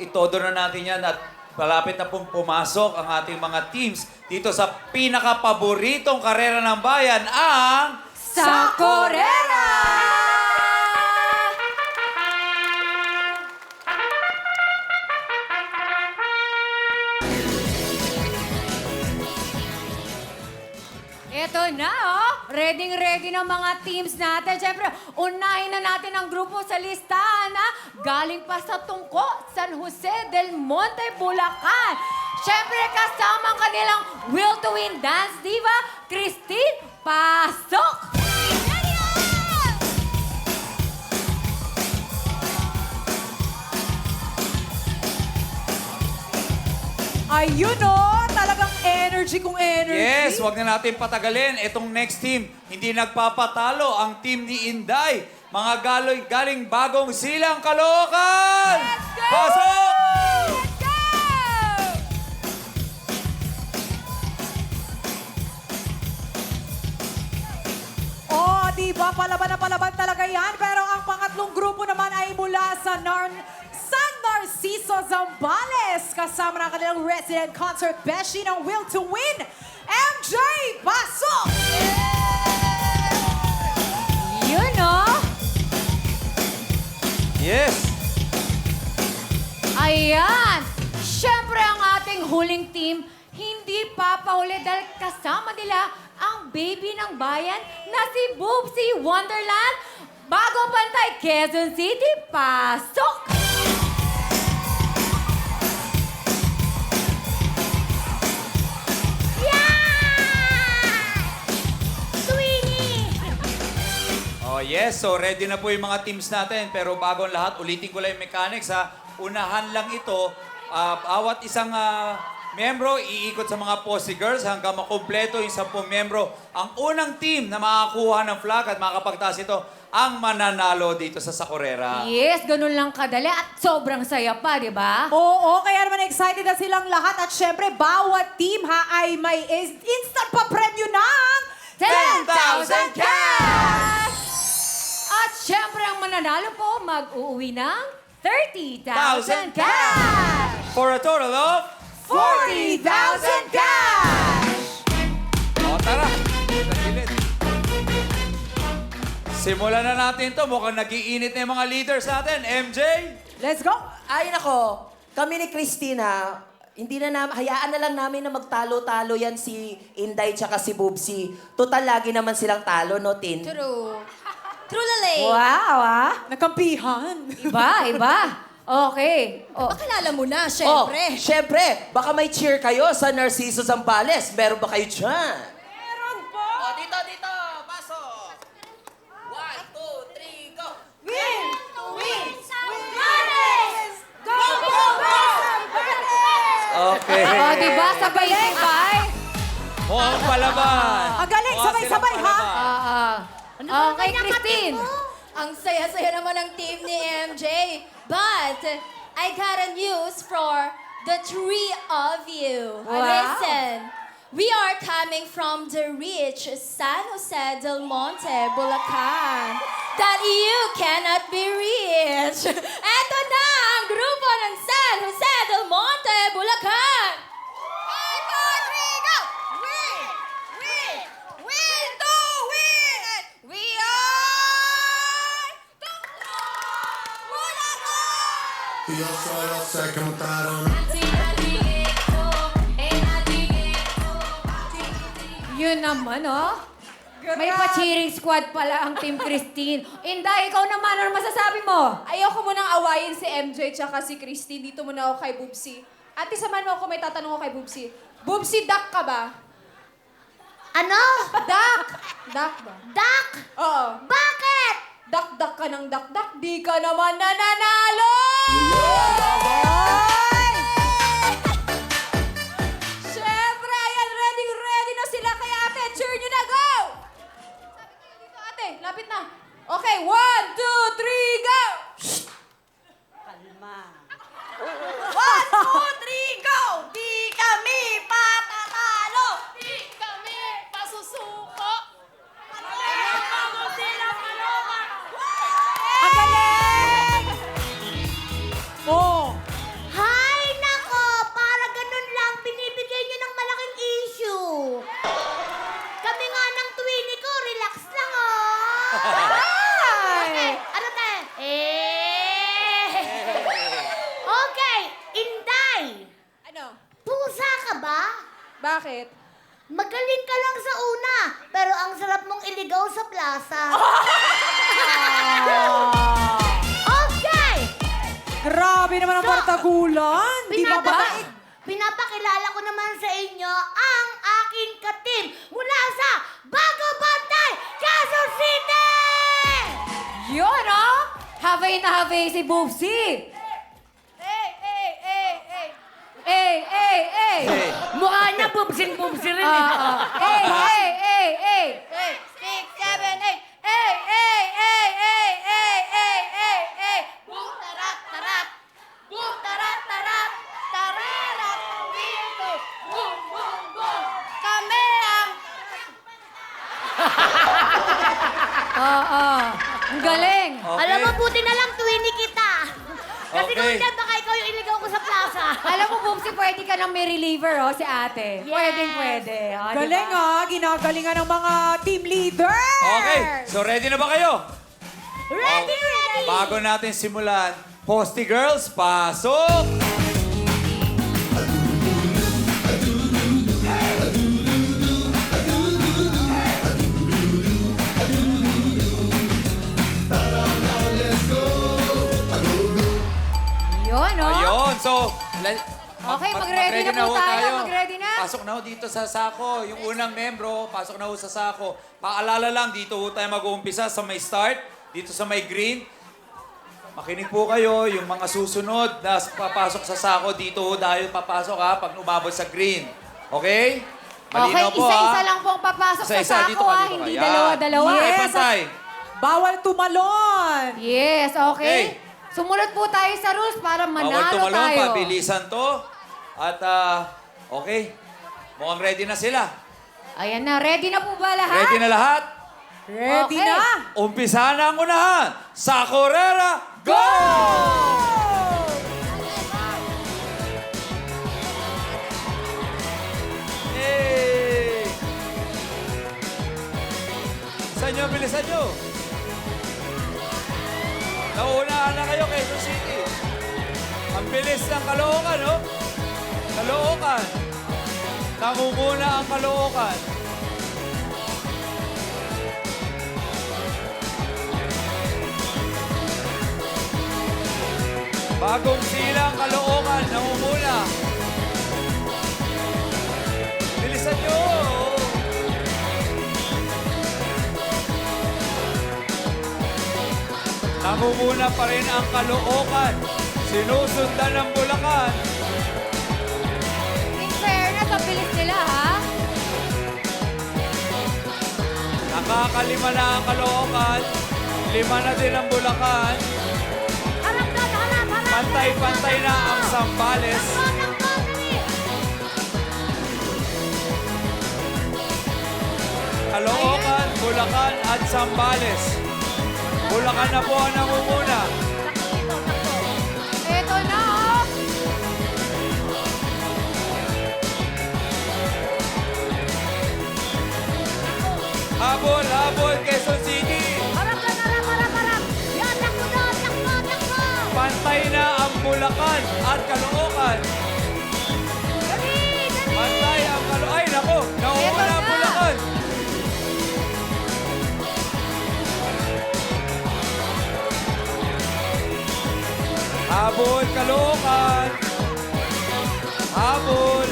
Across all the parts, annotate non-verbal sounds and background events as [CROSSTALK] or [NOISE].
itodo na natin yan at palapit na pong pumasok ang ating mga teams dito sa pinaka-paboritong karera ng bayan, ang... Sa Corera! Ito na. Ready, ready ng mga teams natin. Siyempre, unahin na natin ang grupo sa listahan, ha? Galing pa sa Tungko, San Jose del Monte, Bulacan. Siyempre, kasama ang kanilang Will to Win Dance Diva, Christine Pasok! Ayun oh, talagang energy kung energy. Yes, wag na natin patagalin. Itong next team, hindi nagpapatalo ang team ni Inday. Mga galoy, galing bagong silang Caloocan! Let's go! Pasok! Let's go! Oh, di ba? Palaban na palaban talaga yan. Pero ang pangatlong grupo naman ay mula sa Narn San Narciso Zambales. Kasama ng kanilang resident concert beshi ng Will to Win, MJ Pasok! Yun, oh. Yes! Ayan! Siyempre ang ating huling team, hindi papahuli dahil kasama nila ang baby ng bayan na si Boopsy Wonderland. Bago pantay, Quezon City, pasok! Oh yes, so ready na po yung mga teams natin. Pero bago ang lahat, ulitin ko lang yung mechanics ha. Unahan lang ito. Ah, bawat isang ah, membro iikot sa mga posse girls hanggang makumpleto yung 10 membro. Ang unang team na makakuha ng flag at makakapagtaas ito, ang mananalo dito sa Sakurera. Yes, ganun lang kadali at sobrang saya pa, di ba? Oo, kaya naman excited na silang lahat. At syempre, bawat team ha ay may instant pa premyo ng 10,000 cash! At syempre ang mananalo po, mag-uuwi ng 30,000 cash! For a total of... 40,000 cash! O tara, sa gilid. Simulan na natin to. Mukhang nagiinit na yung mga leaders natin. MJ? Let's go! Ay nako, kami ni Christina, hindi na namin, hayaan na lang namin na magtalo-talo yan si Inday tsaka si Bubsy. Total, lagi naman silang talo, no, Tin? True. [LAUGHS] True lale. Wow, ah! Nakampihan. Iba, iba. Okay. Oh. Pakilala mo na, Oh, syempre. syempre, baka may cheer kayo sa Narciso Zambales. Meron ba kayo dyan? Meron po! Oh, dito, dito, pasok! One, two, three, go! Win! Win! Go, go, go! Okay. Oh, di ba? Sabay-sabay. Mukhang palaban. Ang galing, Mukha sabay-sabay, ha? palaban. Ah, ah. Okay, Christine. Ang saya-saya naman ng team ni MJ. But, I got a news for the three of you. Wow. Listen. We are coming from the rich San Jose del Monte, Bulacan. That you cannot be rich. Eto na ang grupo ng San Jose del Monte, Bulacan. Five, four, three, go! Win! Win! Win to win! We are... Bulacan! Io che montaron Yun naman, oh. May pa-cheering squad pala ang Team Christine. Inday, ikaw naman, ano masasabi mo? Ayoko munang awayin si MJ tsaka si Christine. Dito muna ako kay Bubsy. Ate, samahan mo ako may tatanong ako kay Bubsy. Bubsy, duck ka ba? Ano? Duck! Duck ba? Duck! Oo. Bakit? Duck-duck ka ng duck-duck. Di ka naman nananalo! Siyempre, sa plaza. [LAUGHS] okay! Grabe naman ang partagulan. Di ba ba? Pinapaki- pinapakilala ko naman sa inyo ang aking katim mula sa Bago Bantay, Quezon City! Yun, oh! Havay na havay si Boobsy! Hey, hey, hey, hey. Eh, eh, eh! Hey. Mukha niya bubsing-bubsi rin Ah, ah. Eh, eh, eh, eh! Hey, six, seven, eight. Hey, hey, hey, hey, hey, hey, hey, hey. Boom, tarat, tarat. Boom, tarat, tarat. Tararat, dito. Boom, boom, boom. Kami ang... Ah, ah. Ang galing! Okay. Alam mo, buti na lang tuwini kita. Kasi kung Okay. hindi, baka ikaw yung iligaw ko sa plaza. [LAUGHS] Alam mo, Boobsy, pwede ka nang may reliever, oh, si ate. Pwedeng pwede. Oh, Galing ba? ah, ginagalingan ng mga team leader. Okay, so ready na ba kayo? Ready, ready! Bago natin simulan, Posty Girls, pasok! So... Okay, mag-ready na po tayo, mag-ready na. Pasok na ho dito sa sako. Yung unang membro, pasok na ho sa sako. Paalala lang, dito ho tayo mag-uumpisa sa may start, dito sa may green. Makinig po kayo, yung mga susunod na papasok sa sako, dito ho tayo papasok ha, pag umabot sa green. Okay? Okay, Malinaw po, isa-isa ha? lang pong papasok Isa-isa, sa dito sako, ka, ah. dito ka. Hindi dalawa-dalawa. Yes. pantay. Bawal tumalon. Yes, okay. Okay. Sumunod po tayo sa rules para Bawal manalo tumalon, tayo. pabilisan to. At, ah, okay. Mukhang ready na sila. Ayan na, ready na po ba lahat? Ready na lahat? Ready Okay. na. Umpisa na ang unahan. Sa Correra, go! Na kayo, Quezon City. Ang bilis ng Caloocan, no? Caloocan. Nangunguna ang Caloocan. Bagong silang Caloocan, Nangunguna pa rin ang Caloocan. Sinusundan ng Bulacan. In fairness, ang bilis nila, ha? Nakakalima na ang Caloocan. Lima na din ang Bulacan. Harap doon, harap, harap! Pantay-pantay na ang Sambales. Caloocan, Bulacan at Sambales. Bulacan na po ang nangunguna. Eto na, oh. Habol, habol, Quezon City. Harap doon, harap, harap, harap! Yan, takbo doon, takbo, takbo! Pantay na ang Bulacan at Caloocan. Habol, Caloocan. Habol.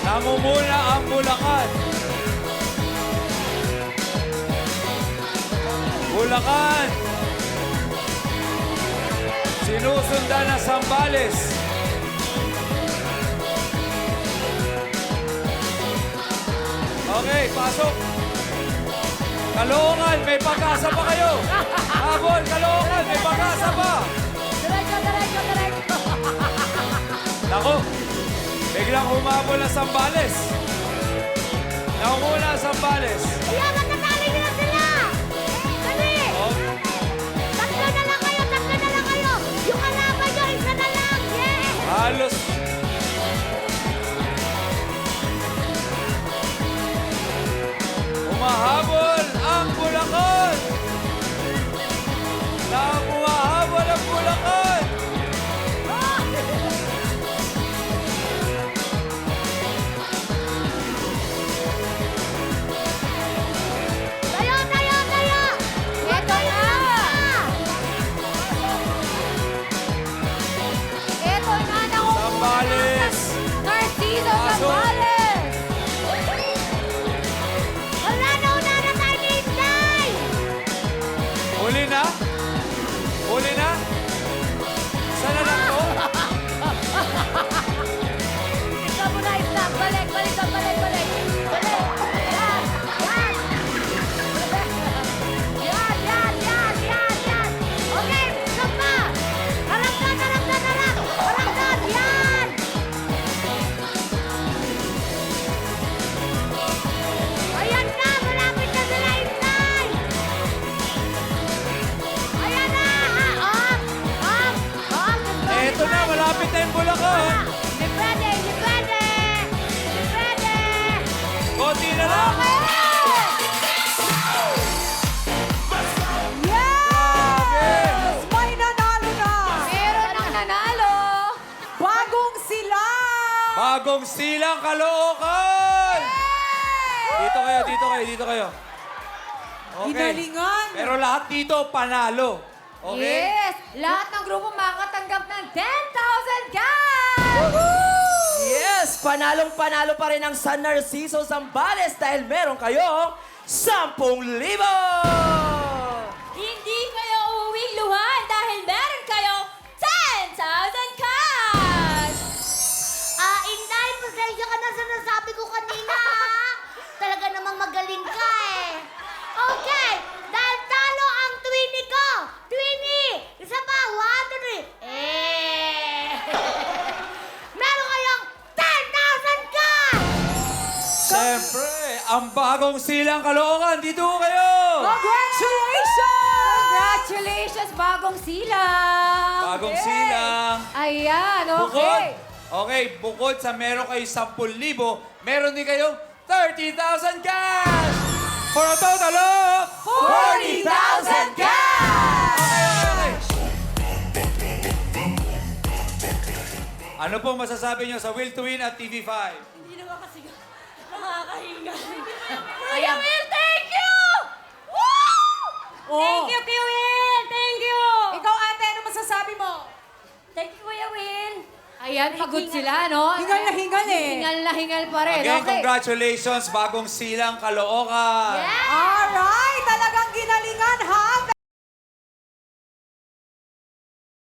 Nangunguna ang Bulacan. Bulacan. Sinusundan na Sambales. Okay, pasok. Kalungan, may pag-asa pa kayo. Habol, Kalungan, may pag-asa pa. Diretso, diretso, diretso! Nako, biglang humabol ang Sambales. Naunguna ang Sambales. Ayan, bagong silang Caloocan! Dito kayo, dito kayo, dito kayo. Okay. Ginalingan. Pero lahat dito, panalo. Okay? Yes! Lahat ng grupo makakatanggap ng 10,000 cash! Yes! Panalong-panalo pa rin ang San Narciso Zambales dahil meron kayong 10,000! Hindi kayo ang bagong silang Caloocan, dito kayo! Congratulations! Congratulations, bagong silang! Bagong silang. Ayan, Bukod, okay. okay, bukod sa meron kayo 10,000, meron din kayong 30,000 cash! For a total of 40,000 cash! Okay, okay. Ano pong masasabi nyo sa Will to Win at TV5? Hindi naman kasi nakakahinga. Ayan. Will, thank you! Woo! Thank you, Kuya Will! Thank you! Ikaw, ate, ano masasabi mo? Thank you, Kuya Will! Ayan, pagod sila, no? Hingal na hingal eh. Hingal na hingal pa rin. Again, okay. congratulations, bagong silang Caloocan! Alright! Talagang